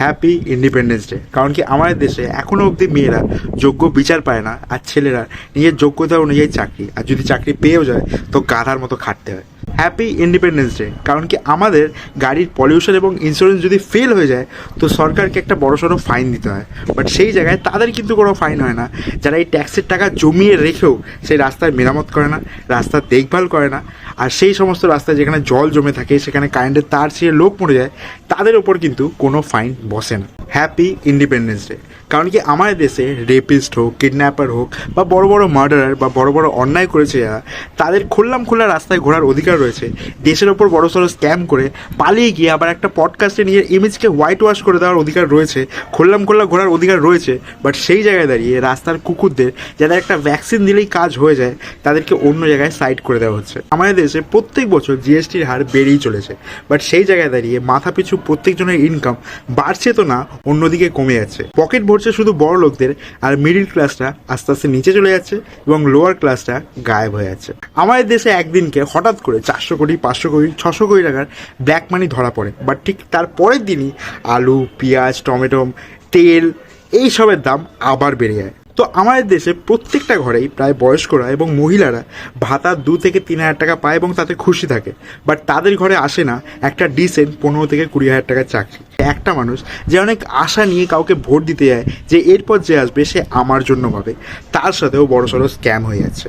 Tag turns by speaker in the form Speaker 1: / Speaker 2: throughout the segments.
Speaker 1: Happy independence day কারণ কি আমাদের দেশে এখনও অবধি মেয়েরা যোগ্য বিচার পায় না আর ছেলেরা নিজের যোগ্যতা অনুযায়ী চাকরি। আর যদি চাকরি পেয়েও যায়, তো গাধার মতো খাটতে হয়। হ্যাপি ইন্ডিপেন্ডেন্স ডে কারণ কি আমাদের গাড়ির পলিউশন এবং ইন্স্যুরেন্স যদি ফেল হয়ে যায়, তো সরকারকে একটা বড়সড় ফাইন দিতে হয়। বাট সেই জায়গায় তাদের কিন্তু কোনো ফাইন হয় না। যারা এই ট্যাক্সের টাকা জমিয়ে রেখেও সেই রাস্তায় মেরামত করে না, রাস্তার দেখভাল করে না, আর সেই সমস্ত রাস্তায় যেখানে জল জমে থাকে, সেখানে কারেন্টের তার ছিঁড়ে লোক মরে যায়, তাদের ওপর কিন্তু কোনো ফাইন বসে না। হ্যাপি ইন্ডিপেন্ডেন্স ডে কারণ কি আমাদের দেশে রেপিস্ট হোক কিডন্যাপার হোক, বা বড় বড় মার্ডারার বা বড় বড় অন্যায় করেছে যারা, তাদের খুললাম খোলা রাস্তায় ঘোরার অধিকার রয়েছে। দেশের ওপর বড় সড়ো স্ক্যাম করে পালিয়ে গিয়ে আবার একটা পডকাস্টে নিজের ইমেজকে হোয়াইট ওয়াশ করে দেওয়ার অধিকার রয়েছে, খুললাম খোল্লা ঘোরার অধিকার রয়েছে বাট সেই জায়গায় দাঁড়িয়ে রাস্তার কুকুরদের যাদের একটা ভ্যাকসিন দিলেই কাজ হয়ে যায়, তাদেরকে অন্য জায়গায় সাইড করে দেওয়া হচ্ছে। আমাদের দেশে প্রত্যেক বছর জিএসটির হার বেড়েই চলেছে বাট সেই জায়গায় দাঁড়িয়ে মাথা পিছু প্রত্যেকজনের ইনকাম বাড়ছে তো না অন্যদিকে কমে যাচ্ছে। পকেট ভরছে শুধু বড় লোকদের, আর মিডিল ক্লাসটা আস্তে আস্তে নিচে চলে যাচ্ছে এবং লোয়ার ক্লাসটা গায়েব হয়ে যাচ্ছে। আমাদের দেশে একদিনকে হঠাৎ করে চারশো কোটি, পাঁচশো কোটি, ছশো কোটি টাকার ব্ল্যাক মানি ধরা পড়ে। বাট ঠিক তার পরের দিনই আলু, পেঁয়াজ, টমেটো, তেল এইসবের দাম আবার বেড়ে যায়। তো আমাদের দেশে প্রত্যেকটা ঘরেই প্রায় বয়স্করা এবং মহিলারা ভাতা দু থেকে তিন হাজার টাকা পায় এবং তাতে খুশি থাকে। বাট তাদের ঘরে আসে না একটা ডিসেন্ট পনেরো থেকে কুড়ি হাজার টাকার চাকরি। একটা মানুষ যে অনেক আশা নিয়ে কাউকে ভোট দিতে যায়, যে এরপর যে আসবে সে আমার জন্য পাবে তার সাথেও বড় সড়ো স্ক্যাম হয়ে যাচ্ছে।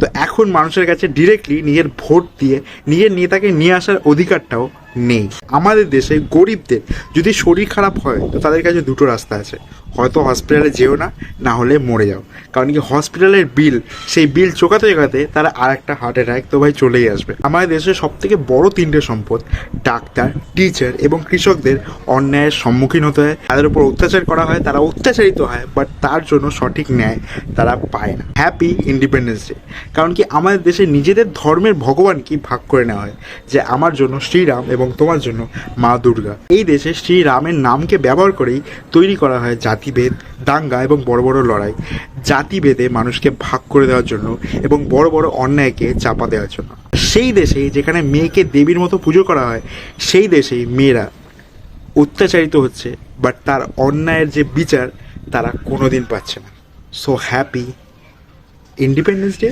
Speaker 1: তো এখন মানুষের কাছে ডিরেক্টলি নিজের ভোট দিয়ে নিজের নেতাকে নিয়ে আসার অধিকারটাও নেই। আমাদের দেশে গরিবদের যদি শরীর খারাপ হয়, তো তাদের কাছে দুটো রাস্তা আছে। হয়তো হসপিটালে যেও না না হলে মরে যাও। কারণ কি হসপিটালের বিল সেই বিল চোকাতে চোকাতে তারা আর একটা হার্ট অ্যাটাক তো ভাই চলেই আসবে। আমাদের দেশের সব থেকে বড় তিনটে সম্পদ, ডাক্তার টিচার এবং কৃষকদের অন্যায়ের সম্মুখীন হতে হয়। তাদের উপর অত্যাচার করা হয়, তারা অত্যাচারিত হয় বাট তার জন্য সঠিক ন্যায় তারা পায় না। হ্যাপি ইন্ডিপেন্ডেন্স ডে কারণ কি আমাদের দেশে নিজেদের ধর্মের ভগবান কি ভাগ করে নেওয়া হয়, যে আমার জন্য শ্রীরাম এবং তোমার জন্য মা দুর্গা। এই দেশে শ্রীরামের নামকে ব্যবহার করেই তৈরি করা হয় জাতিভেদ, দাঙ্গা এবং বড় বড় লড়াই। জাতিভেদে মানুষকে ভাগ করে দেওয়ার জন্য এবং বড় বড় অন্যায়কে চাপা দেওয়ার জন্য। সেই দেশে যেখানে মেয়েকে দেবীর মতো পুজো করা হয়, সেই দেশেই মেয়েরা অত্যাচারিত হচ্ছে বাট তার অন্যায়ের যে বিচার তারা কোনোদিন পাচ্ছে না। So happy independence day